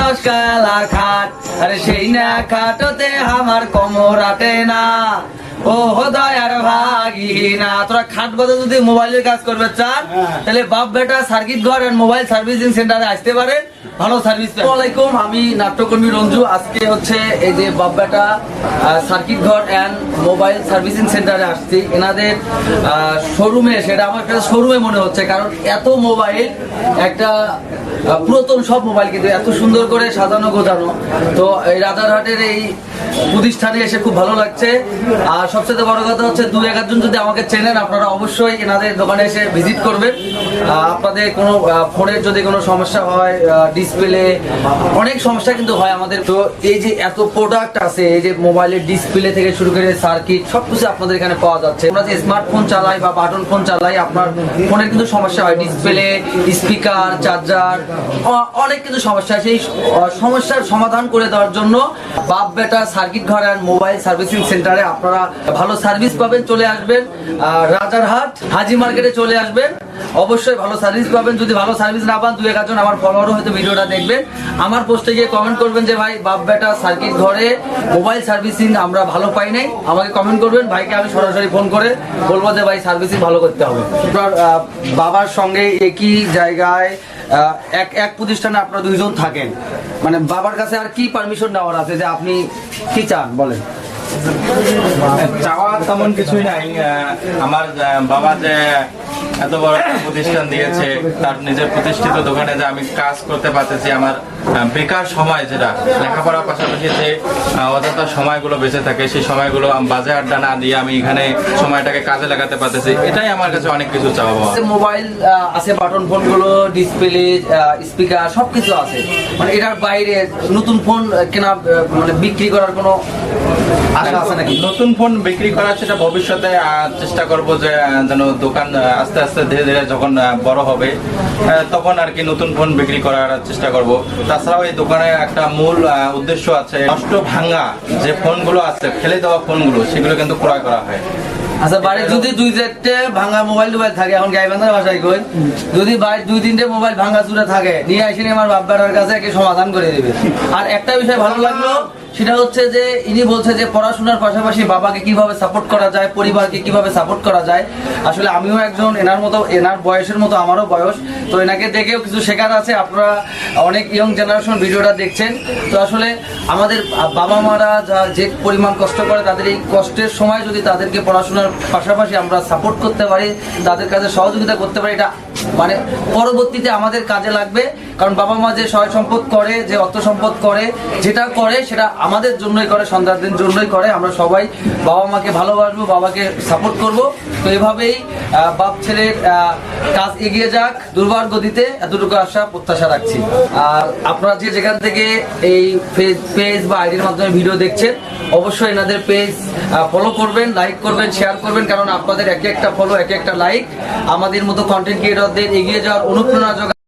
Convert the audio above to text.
নস্কালা খাট আরে সেই না খাটতে আমার কোমর না। ও দয়ার ভাগিনা তোরা খাট বাদে যদি মোবাইলের কাজ করবে চান? তাহলে বাপ বেটা সার্কিট ঘর আর মোবাইল সার্ভিসিং সেন্টারে আসতে পারেন। ভালো সার্ভিস আমি নাট্যকর্মী রঞ্জু। আজকে হচ্ছে এই যে বাপ বেটা সার্কিট ঘর অ্যান্ড মোবাইল সার্ভিসিং সেন্টারে আসছি। এনাদের শোরুমে সেটা আমার কাছে শোরুমে মনে হচ্ছে, কারণ এত মোবাইল একটা পুরাতন সব মোবাইল কিন্তু এত সুন্দর করে সাজানো গোছানো। তো এই রাজারহাটের এই প্রতিষ্ঠানে এসে খুব ভালো লাগছে। আর সবচেয়ে বড় কথা হচ্ছে, দু একজন যদি আমাকে চেনেন, আপনারা অবশ্যই এনাদের দোকানে এসে ভিজিট করবেন। আপনাদের কোনো ফোনের যদি কোনো সমস্যা হয় ডিসপ্লে অনেক সমস্যা কিন্তু হয় আমাদের। তো এই যে এত প্রোডাক্ট আছে, এই যে মোবাইলের ডিসপ্লে থেকে শুরু করে সার্কিট সবকিছু আপনাদের এখানে পাওয়া যাচ্ছে। আমরা যে স্মার্টফোন চালাই বা বাটন ফোন চালাই, আপনার ফোনের কিন্তু সমস্যা হয়। ডিসপ্লে স্পিকার চার্জার অনেক কিছু সমস্যা সেই সমস্যার সমাধান করে দেওয়ার জন্য বাপ বেটা সার্কিট ঘর অ্যান্ড মোবাইল সার্ভিসিং সেন্টারে আপনারা ভালো সার্ভিস পাবেন, চলে আসবেন। রাজারহাট, হাজি মার্কেটে চলে আসবেন। অবশ্যই ভালো সার্ভিস পাবেন। যদি ভালো সার্ভিস না পান দু একজন আমার ফলোয়ারও হয়তো ভিডিওটা দেখবেন। আমার পোস্টে গিয়ে কমেন্ট করবেন যে, ভাই, বাপ বেটা সার্কিট ঘরে মোবাইল সার্ভিসিং আমরা ভালো পাই নাই। আমাকে কমেন্ট করবেন। ভাইকে আমি সরাসরি ফোন করে বলব যে, ভাই সার্ভিসিং ভালো করতে হবে। আপনার বাবার সঙ্গে একই জায়গায় এক এক প্রতিষ্ঠানে আপনারা দুইজন থাকেন। মানে বাবার কাছে আর কি পারমিশন নেওয়ার আছে যে, আপনি কি চান? বলেন। চাওয়া তেমন কিছুই নাই। আমার বাবা যে এত বড় একটা প্রতিষ্ঠান দিয়েছে তার নিজের প্রতিষ্ঠিত দোকানে যে আমি কাজ করতে পারতেছি আমার বেকার সময় যেটা লেখাপড়ার পাশাপাশি যে অযথা সময়গুলো বেঁচে থাকে সেই সময়গুলো বাজে আড্ডা না দিয়ে আমি এখানে সময়টাকে কাজে লাগাতে পারতেছি এটাই আমার কাছে অনেক কিছু চাওয়া পাওয়া। মোবাইল আছে বাটন ফোনগুলো ডিসপ্লে স্পিকার সবকিছু আছে। মানে এটার বাইরে নতুন ফোন কেনা মানে বিক্রি করার কোনো আশা আছে নাকি? নতুন ফোন বিক্রি করার সেটা ভবিষ্যতে চেষ্টা করব যে যেন দোকান আস্তে আস্তে ধীরে ধীরে যখন বড় হবে তখন আর কি নতুন ফোন বিক্রি করার চেষ্টা করব। তাছাড়াও এই দোকানের একটা মূল উদ্দেশ্য আছে নষ্ট ভাঙা যে ফোনগুলো আছে, ফেলে দেওয়া ফোনগুলো সেগুলো কিন্তু ক্রয় করা হয়। আচ্ছা বাড়ি যদি দুই চারটে ভাঙা মোবাইল টোবাইল থাকে এখন গাইবান্ধার ভাষায় কই যদি বাড়ি দুই তিনটে মোবাইল ভাঙা চুরে থাকে নিয়ে আসেনি আমার বাপ্পার কাছে একে সমাধান করে দেবে। আর একটা বিষয় ভালো লাগল সেটা হচ্ছে যে ইনি বলছে যে পড়াশোনার পাশাপাশি বাবাকে কীভাবে সাপোর্ট করা যায় পরিবারকে কীভাবে সাপোর্ট করা যায়। আসলে আমিও একজন এনার মতো এনার বয়সের মতো আমারও বয়স। তো এনাকে দেখেও কিছু শেখার আছে আপনারা অনেক ইয়ং জেনারেশন ভিডিওটা দেখছেন। তো আসলে আমাদের বাবা মারা যা যে পরিমাণ কষ্ট করে তাদের এই কষ্টের সময় যদি তাদেরকে পড়াশোনার পাশাপাশি আমরা সাপোর্ট করতে পারি তাদের কাছে সহযোগিতা করতে পারি এটা মানে পরবর্তীতে আমাদের কাজে লাগবে। কারণ বাবা মা যে সহায় সম্পদ করে, যে অর্থ সম্পদ করে, যেটা করে, সেটা আমাদের জন্যই করে, সন্তানদের জন্যই করে। আমরা সবাই বাবা মাকে ভালোবাসবো, বাবাকে সাপোর্ট করব। তো এভাবেই বাপ ছেলের কাজ এগিয়ে যাক। দুর্বার গতিতে এতটুকু আশা, প্রত্যাশা রাখছি। আর আপনারা যে যেখান থেকে এই পেজ বা আইডির মাধ্যমে ভিডিও দেখছেন, অবশ্যই এনাদের পেজ ফলো করবেন লাইক করবেন শেয়ার করবেন। কারণ আপনাদের এক একটা ফলো এক একটা লাইক আমাদের মতো কন্টেন্ট ক্রিয়েটরদের এগিয়ে যাওয়ার অনুপ্রেরণা